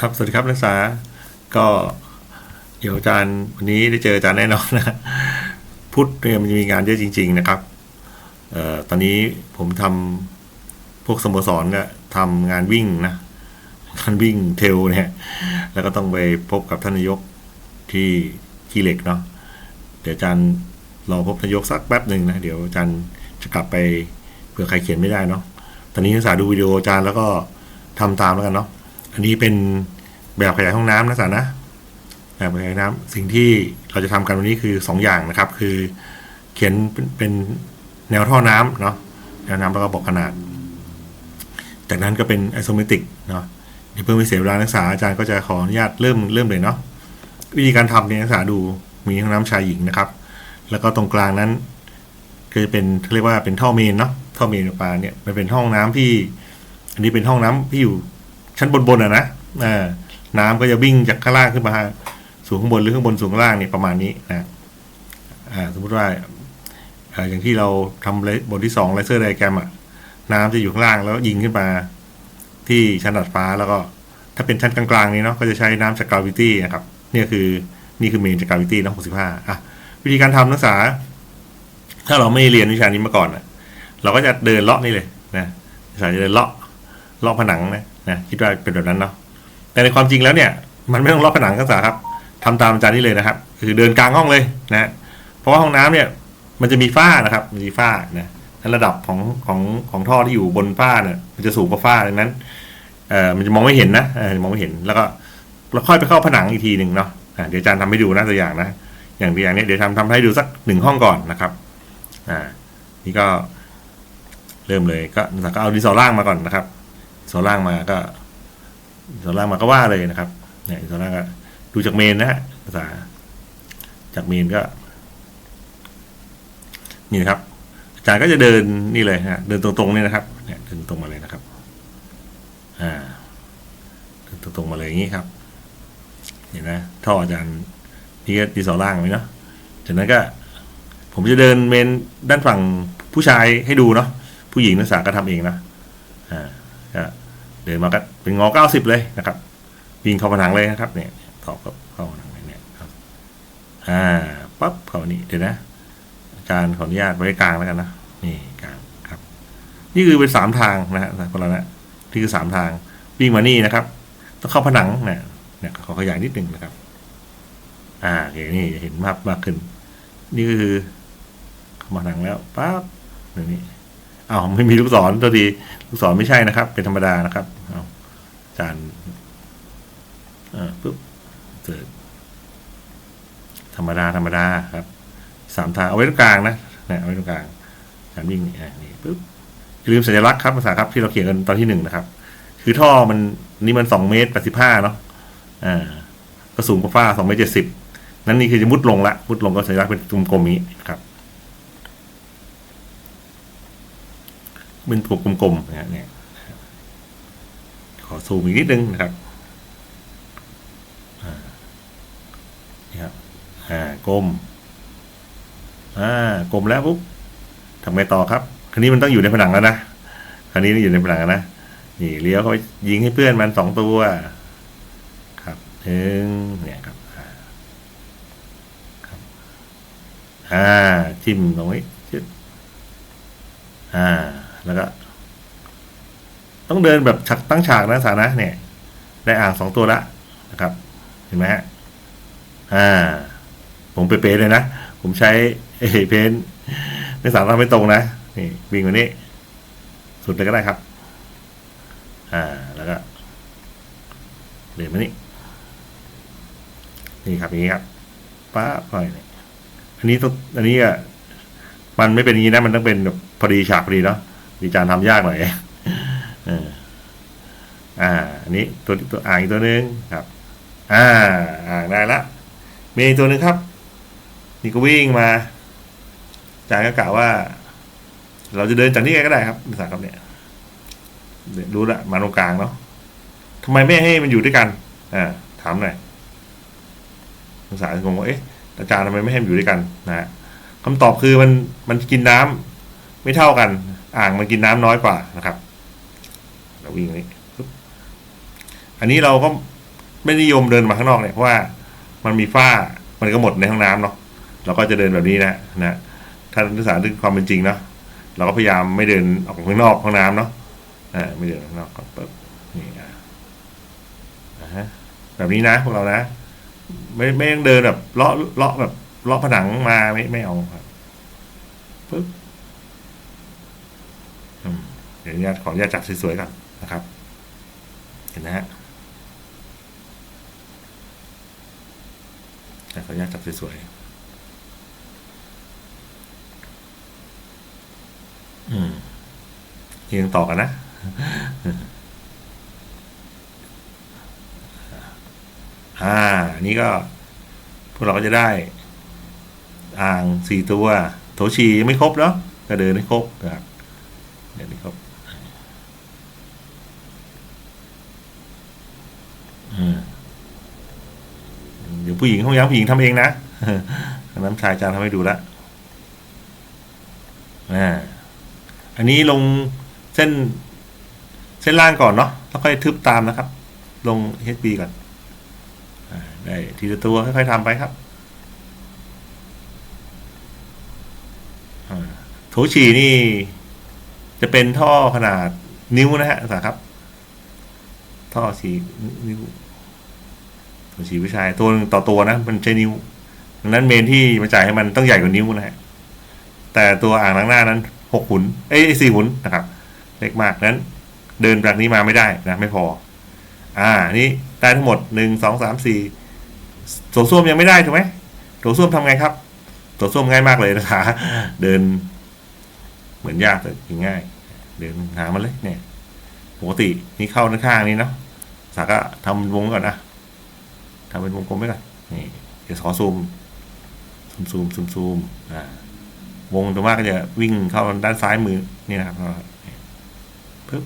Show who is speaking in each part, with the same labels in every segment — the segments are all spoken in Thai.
Speaker 1: ครับ สวัสดีครับนักศึกษา ก็เดี๋ยวอาจารย์วันนี้ได้เจออาจารย์แน่นอนนะพุธเนี่ยมันจะมีงานเยอะจริง ๆ นะครับเอ่อตอนนี้ผมทำพวกสโมสรก็ทำงานวิ่งนะงานวิ่งเทลเนี่ย แล้วก็ต้องไปพบกับท่านนายกที่ขี้เหล็กเนาะเดี๋ยวอาจารย์รอพบนายกสักแป๊บหนึ่งนะเดี๋ยวอาจารย์จะกลับไปเผื่อใครเขียนไม่ได้เนาะตอนนี้นักศึกษาดูวิดีโออาจารย์แล้วก็ทำตามแล้วกันเนาะ อันนี้เป็นแบบขยายห้องน้ำนะสานะแบบขยายน้ำสิ่งที่เราจะทำกันวันนี้คือสองอย่างนะครับ คือเขียนเป็นเป็นแนวท่อน้ำเนาะแนวน้ำแล้วก็บอกขนาด จากนั้นก็เป็นไอโซเมตริกเนาะเดี๋ยวเพื่อไม่เสียเวลานักศึกษาอาจารย์ก็จะขออนุญาตเริ่มเริ่มเลยเนาะวิธีการทำเนี่ยนักศึกษาดูมีห้องน้ำชายหญิงนะครับ แล้วก็ตรงกลางนั้นก็จะเป็นเรียกว่าเป็นท่อเมนเนาะท่อเมนปลาเนี่ยมันเป็นห้องน้ำที่ อันนี้เป็นห้องน้ำที่อยู่ ชั้นบนๆอะนะน้ำก็จะวิ่งจากข้างล่างขึ้นมาสู่ข้างบนหรือข้างบนสู่ข้างล่างเนี่ยประมาณนี้นะสมมุติว่าอย่างที่เราทำเลยบทที่สองไลเซอร์ไดแกรมอะน้ำจะอยู่ข้างล่างแล้วยิงขึ้นมาที่ชั้นดาดฟ้าแล้วก็ ถ้าเป็นชั้นกลางๆนี้เนาะก็จะใช้น้ำจากกราวิตี้นะครับเนี่ยคือนี่คือเมนจากกราวิตี้เนาะ65อะวิธีการทำนักศึกษา ถ้าเราไม่เรียนวิชานี้มาก่อนนะเราก็จะเดินเลาะนี่เลยนะนักศึกษาจะเดินเลาะ เลาะผนังนะนะคิดว่าเป็นแบบนั้นเนาะแต่ในความจริงแล้วเนี่ย มันไม่ต้องเลาะผนังนักศึกษาครับทำตามอาจารย์นี่เลยนะครับ คือเดินกลางห้องเลยนะเพราะว่าห้องน้ำเนี่ยมันจะมีฝ้านะครับมีฝ้านะระดับของของของท่อที่อยู่บนฝ้าเนี่ยมันจะสูงกว่าฝ้าดังนั้นเอ่อมันจะมองไม่เห็นนะเออมองไม่เห็นแล้วก็เราค่อยไปเข้าผนังอีกทีหนึ่งเนาะอะเดี๋ยวอาจารย์ทำให้ดูนะตัวอย่างนะ อย่างตัวอย่างเนี้ยเดี๋ยวทำทำให้ดูสักหนึ่งห้องก่อนนะครับ อ่า นี่ก็เริ่มเลยก็ก็เอาดินสอล่างมาก่อนนะครับ สอล่างมาก็ดินสอล่างมาก็ว่าเลยนะครับเนี่ยดินสอล่างก็ดูจากเมนนะภาษาจากเมนก็ นี่นะครับ อาจารย์ก็จะเดินนี่เลยฮะเดินตรงๆนี่นะครับเนี่ยเดินตรงมาเลยนะครับ อ่าเดินตรงๆมาเลยอย่างนี้ครับเห็นไหมท่ออาจารย์นี่ก็ดีสอล่างไหมเนาะจากนั้นก็ ผมจะเดินเมนด้านฝั่งผู้ชายให้ดูเนาะผู้หญิงนักศึกษาก็ทำเองนะอ่าก็ เดินมาก็เป็นงอเก้าสิบเลยนะครับวิ่งเข้าผนังเลยนะครับ เนี่ยถอกเข้าผนังเลยเนี่ยครับ อ่าปั๊บเข้านี่เดี๋ยวนะอาจารย์ขออนุญาตไว้กลางแล้วกันนะนี่กลางครับ นี่คือเป็นสามทางนะฮะคนละนะนี่คือสามทางวิ่งมานี่นะครับ ต้องเข้าผนังเนี่ยเนี่ยขอขยายนิดหนึ่งนะครับ อ่าโอเคนี่จะเห็นภาพมากขึ้น นี่คือเข้าผนังแล้วปั๊บอย่างนี้ อ้าวไม่มีลูกศรตัวทีลูกศรไม่ใช่นะครับ เป็นธรรมดานะครับเอาอาจารย์อ่าปุ๊บเกิดธรรมดาธรรมดาครับสามทางเอาไว้ตรงกลางนะเนี่ยเอาไว้ตรงกลางการวิ่งนี่อะนี่ปุ๊บอย่าลืมสัญลักษณ์ครับภาษาครับที่เราเขียนกันตอนที่หนึ่งนะครับ คือท่อมันนี่มันสองเมตรแปดสิบห้าเนาะอ่าก็สูงกว่าฝ้าสองเมตรเจ็ดสิบนั่นนี่คือจะมุดลงละมุดลงก็สัญลักษณ์เป็นกลมๆนี้ครับ เป็นตัวกลมๆนะฮะเนี่ยขอซูมอีกนิดนึงนะครับนี่ครับอ่ากลมอ่ากลมแล้วปุ๊บทำไงต่อครับคราวนี้มันต้องอยู่ในผนังแล้วนะคราวนี้อยู่ในผนังแล้วนะนี่เลี้ยวเขาไปยิงให้เพื่อนมันสองตัว ครับหนึ่งเนี่ยครับอ่าครับ อ่าจิ้มตรงนี้จิ้มอ่า แล้วก็ ต้องเดินแบบฉักตั้งฉากนะสานะเนี่ย ได้อ่างสองตัวละนะครับ เห็นไหมฮะอ่า ผมเป๊ะเลยนะ ผมใช้เอเพนในสารทำไม่ตรงนะนี่วิ่งมานี้ สุดเลยก็ได้ครับ อ่าแล้วก็เดินมานี่นี่ครับอย่างนี้ครับป้าปล่อยนี่อันนี้ต้องอันนี้อะมันไม่เป็นอย่างนี้นะ มันต้องเป็นแบบพอดีฉากพอดีเนาะ ดีจานทำยากหน่อยเอออ่าอันนี้ตัวตัวอ่างอีกตัวหนึงครับ อ่าอ่างได้ละมีอีกตัวหนึ่งครับ นี่ก็วิ่งมาจาร์ก็กล่าวว่า เราจะเดินจากนี้ก็ได้ครับภาษาครับเนี่ยเดี๋ยวรู้ละมาตรงกลางเนาะทำไมไม่ให้มันอยู่ด้วยกัน อ่า ถามหน่อยภาษางงว่าเอ๊ะอาจารย์ทำไมไม่ให้มันอยู่ด้วยกันนะฮะคำตอบคือมันมันกินน้ำไม่เท่ากัน อ่างมันกินน้ำน้อยกว่านะครับเราวิ่งนี้อันนี้เราก็ไม่นิยมเดินมาข้างนอกเนี่ยเพราะว่ามันมีฝ้ามันก็หมดในห้องน้ำเนาะเราก็จะเดินแบบนี้นะนะถ้าศึกษาถึงความเป็นจริงเนาะเราก็พยายามไม่เดินออกข้างนอกห้องน้ำเนาะอ่าไม่เดินข้างนอกก็เปิดนี่อะฮะแบบนี้นะพวกเรานะไม่ไม่ต้องเดินแบบเลาะเลาะแบบเลาะผนังมาไม่ไม่เอาครับปึ๊บ เดี๋ยวญาตขออนุญาตจัดสวยๆก่อนนะครับ เห็นนะฮะแต่ขออนุญาตจับสวยๆอืมเรียงต่อกันนะอ่า นี่ก็ พวกเราก็จะได้ อ่างสี่ตัว โถฉี่ยังไม่ครบเนาะก็เดินให้ครบนะครับ เดินให้ครบอืมเดี๋ยวผู้หญิงห้องน้ำผู้หญิงทำเองนะน้ำชายจานทำให้ดูละอ่าอันนี้ลงเส้น เส้นล่างก่อนเนาะแล้วค่อยทึบตามนะครับ ลง HB ก่อนอได้ทีละตัวค่อยๆทำไปครับโถฉี่นี่ จะเป็นท่อขนาดนิ้วนะฮะสาครับ ท่อสีนิ้วโถฉี่ผู้ชายตัวหนึ่งต่อตัวนะ มันใช้นิ้วดังนั้นเมนที่มาจ่ายให้มันต้องใหญ่กว่านิ้วนะฮะแต่ตัวอ่างล้างหน้านั้นหกหุนเอ้ยสี่หุนนะครับ เล็กมากนั้น เดินจากนี้มาไม่ได้นะ ไม่พอ อ่านี่ได้ทั้งหมดหนึ่งสองสามสี่โถส้วมยังไม่ได้ถูกไหมโถส้วมทำไงครับโถส้วมง่ายมากเลยนะคะ เดิน เหมือนยากแต่ง่าย เดินหามันเลยเนี่ยปกตินี่เข้าด้านข้างนี้เนาะสาก็ทำวงก่อนนะทำเป็นวงกลมไว้ก่อนนี่เดี๋ยวขอซูมซูมซูมซูมซูมอ่าวงตัวมากก็จะวิ่งเข้าด้านซ้ายมือนี่นะครับปึ๊บ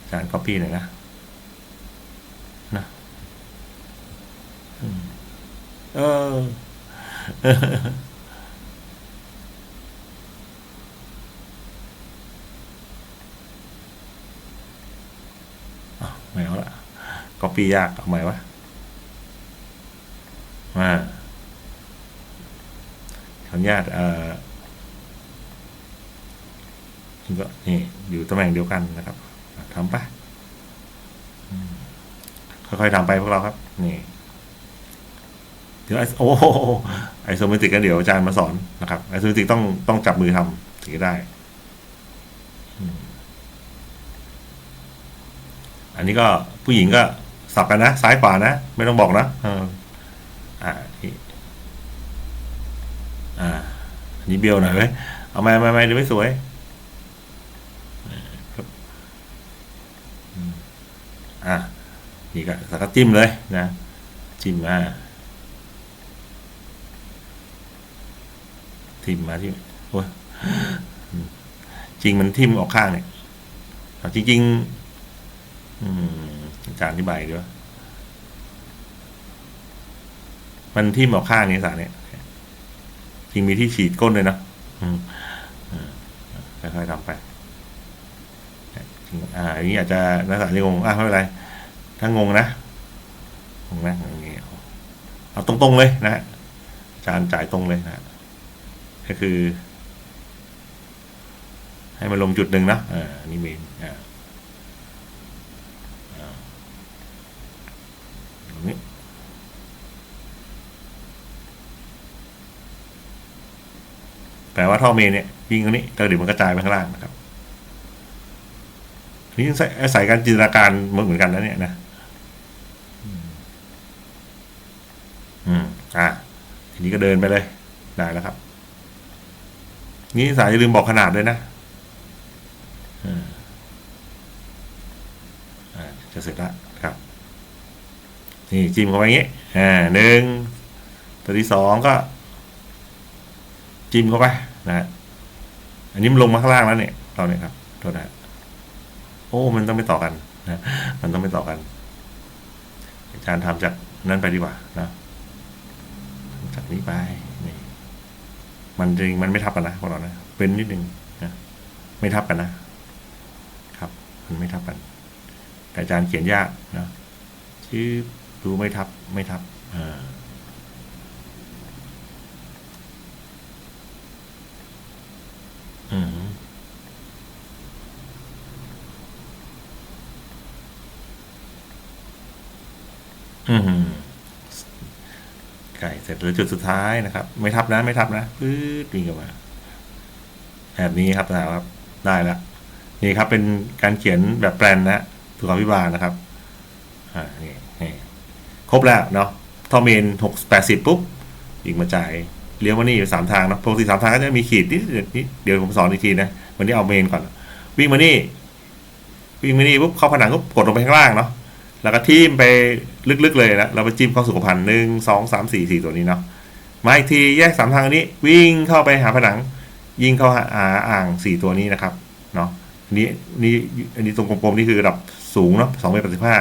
Speaker 1: อาจารย์ copy หน่อยนะนะเออาวไม่เอาละ copy ยากเอาใหม่วะมาขออนุญาตเอ่อก็นี่อยู่ตำแหน่งเดียวกันนะครับทำปอืมค่อยๆทำไปพวกเราครับ นี่เดี๋ยวโอ้โหไอโซเมตริกก็เดี๋ยวอาจารย์มาสอนนะครับไอโซเมตริกต้องต้องจับมือทำถึงจะได้ อันนี้ก็ผู้หญิงก็ สับกันนะ ซ้ายขวานะ ไม่ต้องบอกนะอ่านี่อ่านนี้เบี้ยวหน่อยเว้ยเอาไม่ไม่ไม่ดี๋ยวไม่สวยครับอ่านี่ก็สักจิ้มเลยนะ จิ้มมาทิมมาที่โอ้ยจริงมันทิมออกข้างเนี่ยเอาจริงอืม อาจารย์อธิบายดีว่ามันทิ่มอกข้างนี้สารเนี่ยจริงมีที่ฉีดก้นเลยนะค่อยๆทำไปจริงอ่าอย่างนี้อาจจะนักศึกษาจะงงอะไม่เป็นไร ถ้างงนะงงนะอย่างนี้เอาเอาตรงๆเลยนะอาจารย์จ่ายตรงเลยนะก็คือ ให้มันลงจุดหนึ่งนะอ่าอันนี่เมนอ่า ตรงนี้ แปลว่าท่อเมนเนี่ยวิ่งตรงนี้แล้วเดี๋ยวมันกระจายไปข้างล่างนะครับนี่ใส่อาศัยการจินตนาการเหมือนกันนะเนี่ยนะอืมอะทีนี้ก็เดินไปเลย ได้แล้วครับ นี่สายอย่าลืมบอกขนาดด้วยนะอ่าจะเสร็จแล้วครับ นี่จิ้มเข้าไปอย่างนี้อ่าหนึ่งตัวที่สองก็ จิ้มเข้าไปนะฮะอันนี้มันลงมาข้างล่างแล้วเนี่ยเราเนี่ยครับโทษนะโอ้มันต้องไม่ต่อกันนะมันต้องไม่ต่อกัน อาจารย์ทำจากนั้นไปดีกว่านะจากนี้ไปนี่มันจริงมันไม่ทับกันนะพวกเรานะเป็นนิดนึงนะไม่ทับกันนะครับ มันไม่ทับกัน แต่อาจารย์เขียนยากนะที่อดูไม่ทับไม่ทับอ่า อืมอืมไก่เสร็จแล้วจุดสุดท้ายนะครับ ไม่ทับนะ ไม่ทับนะปื๊ดวิ่งกลับมาแบบนี้ครับนะครับ ได้แล้วนี่ครับ เป็นการเขียนแบบแปลนนะสุขาพิบาลนะครับ อ่านี่นี่ครบแล้วเนาะทอเมนหกแปดสิบปุ๊บ อีกมาจ่าย เลี้ยวมานี่อยู่สามทางเนาะปกติสามทางก็จะมีขีดนิดนิดเดี๋ยวผมสอนอีกทีนะวันนี้เอาเมนก่อน วิ่งมานี่วิ่งมานี่ปุ๊บเข้าผนังก็กดลงไปข้างล่างเนาะแล้วก็ทิ่มไปลึกๆเลยนะเราไปจิ้มเข้าสุขภัณฑ์หนึ่งสองสามสี่สี่ตัวนี้เนาะมาอีกทีแยกสามทางอันนี้ วิ่งเข้าไปหาผนัง ยิงเข้าหาอ่างสี่ตัวนี้นะครับเนาะอันนี้นี่อันนี้ตรงกลมๆนี่คือระดับสูงเนาะสองเมตรแปดสิบห้า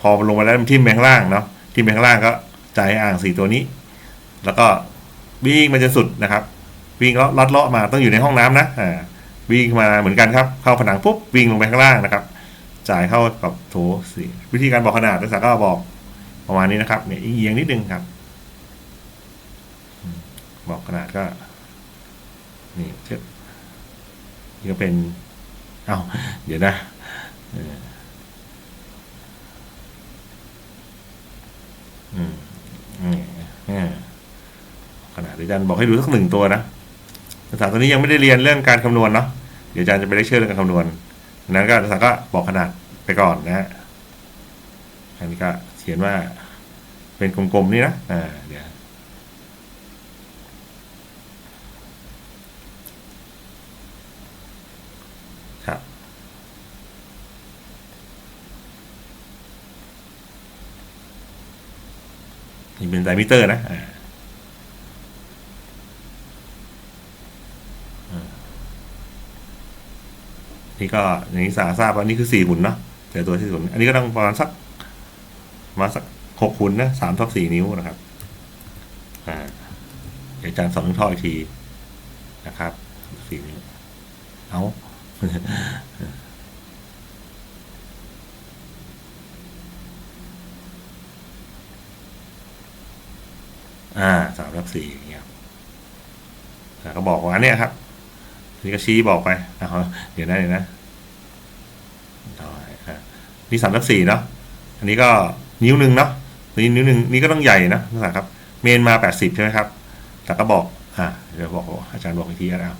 Speaker 1: พอลงมาแล้วมันทิ่มไปข้างล่างเนาะทิ่มไปข้างล่างก็จ่ายอ่างสี่ตัวนี้ แล้วก็ วิ่งมันจะสุดนะครับ วิ่งเลาะลัดเลาะมาต้องอยู่ในห้องน้ำนะอ่าวิ่งมาเหมือนกันครับ เข้าผนังปุ๊บวิ่งลงไปข้างล่างนะครับ จ่ายเข้ากับโถสีวิธีการบอกขนาดนักศึกษาก็บอกประมาณนี้นะครับเนี่ยเอียงนิดนึงครับ บอกขนาดก็ นี่เช็ดนี่ก็เป็น เอ้าเดี๋ยวนะเอออืมอืมอืม ขนาดอาจารย์บอกให้ดูสักหนึ่งตัวนะภาษาตัวนี้ยังไม่ได้เรียนเรื่องการคำนวณเนาะเดี๋ยวอาจารย์จะไปได้เชื่อเรื่องการคำนวณดังนั้นก็ภาษาก็บอกขนาดไปก่อนนะฮะอันนี้ก็เขียนว่าเป็นกลมๆนี่นะอ่าเดี๋ยวครับนี่เป็นไดมิเตอร์นะอ่า นี่ก็อย่างนี้สาทราบว่านี่คือสี่หุ่นเนาะแต่ตัวที่สุดอันนี้ก็ต้องประมาณสักมาสักหกหุ่นนะสามทับสี่นิ้วนะครับอ่าเดี๋ยวอาจารย์สอนเรื่องท่ออีกทีนะครับสี่นิ้วเอาอ่าสามทับสี่อย่างเงี้ยครับอ่าก็บอกว่าเนี่ยครับ นี่ก็ชี้บอกไปเดี๋ยวนะเดี๋ยวนะนี่สามทับสี่เนาะอันนี้ก็นิ้วหนึ่งเนาะนี่นิ้วหนึ่งนี่ก็ต้องใหญ่นะนักศึกษาครับ เมนมาแปดสิบใช่ไหมครับ แต่ก็บอกอ่าเดี๋ยวบอกอาจารย์บอกอีกทีนะครับ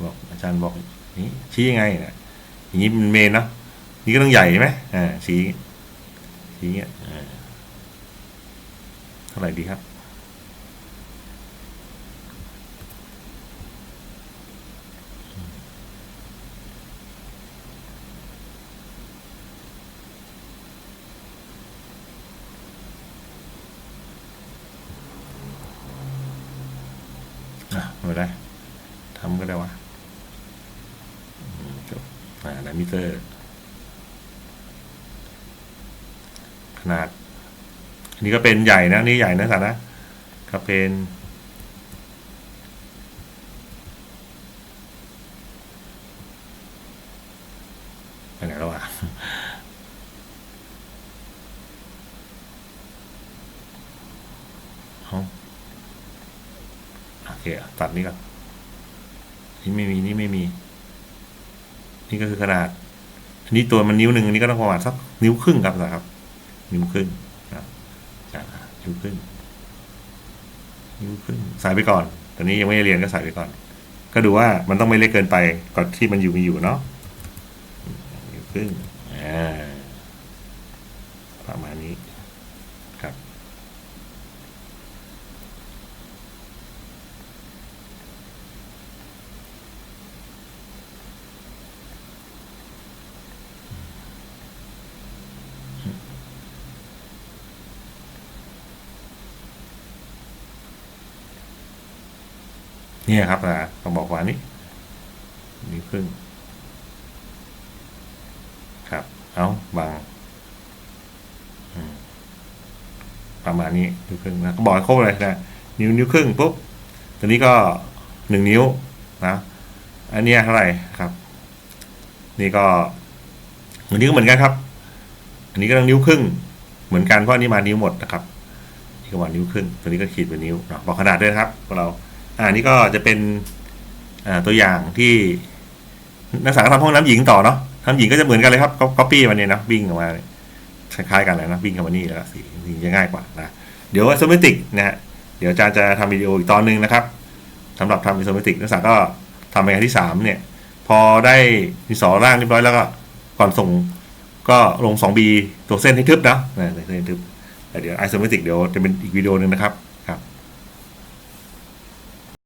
Speaker 1: อกอาจารย์บอกนี่ชี้ยังไงเนี่ยอย่างนี้เป็นเมนเนาะนี่ก็ต้องใหญ่ใช่ไหมอ่าชี้ชี้เงี้ยอ่าเท่าไหร่ดีครับ อะ ไม่เป็นไรทำก็ได้วะจบอ่าไดมิเตอร์ ขนาด อันนี้ก็เป็นใหญ่นะ นี่ใหญ่นะสัตว์นะก็เป็นไปไหนแล้วอะ เอาโอเคอะ ตัดนี้ก่อนนี่ไม่มีนี่ไม่มี นี่ก็คือขนาด อันนี้ตัวมันนิ้วหนึ่งอันนี้ก็ต้องประมาณสักนิ้วครึ่งครับนะครับ นิ้วครึ่งนะจะนิ้วครึ่งนิ้วครึ่งใส่ไปก่อนตอนนี้ยังไม่ได้เรียนก็ใส่ไปก่อน ก็ดูว่ามันต้องไม่เล็กเกินไปก่อนที่มันอยู่มีอยู่เนาะนิ้วครึ่งอ่าประมาณนี้ ครับ เนี่ยครับนะต้องบอกว่านี้นิ้วครึ่ง ครับ เอาบางประมาณนี้นิ้วครึ่งนะก็บอกให้ครบเลยนะนิ้วนิ้วครึ่งปุ๊บตัวนี้ก็หนึ่งนิ้วนะอันนี้เท่าไหร่ครับ นี่ก็อันนี้ก็เหมือนกันครับ อันนี้ก็ต้องนิ้วครึ่ง เหมือนกันเพราะอันนี้มานิ้วหมดนะครับนี่ก็มานิ้วครึ่งตัวนี้ก็ขีดเป็นนิ้วเนาะบอกขนาดด้วยครับพวกเรา อ่านี่ก็จะเป็นตัวอย่างที่นักศึกษาทำห้องน้ำหญิงต่อเนาะน้ำหญิงก็จะเหมือนกันเลยครับก๊อปปี้มาเนี่ยนะวิ่งออกมาคล้ายๆกันเลยนะวิ่งเข้ามานี่แล้วสีจริงจะง่ายกว่านะเดี๋ยว i s o m e t r i c นะฮะเดี๋ยวอาจารย์จะทำวิดีโออีกตอนหนึ่งนะครับสำหรับทำ i s o m e t r i c นักศึกษาก็ทำไปงานที่สามเนี่ยพอได้ดินสอร่างเรียบร้อยแล้วก็ก่อนส่งก็ลง 2B ตัวเส้นให้ทึบนะนะเส้นทึบแต่เดี๋ยว isometric เดี๋ยวจะเป็นอีกวิดีโอหนึ่งนะครับ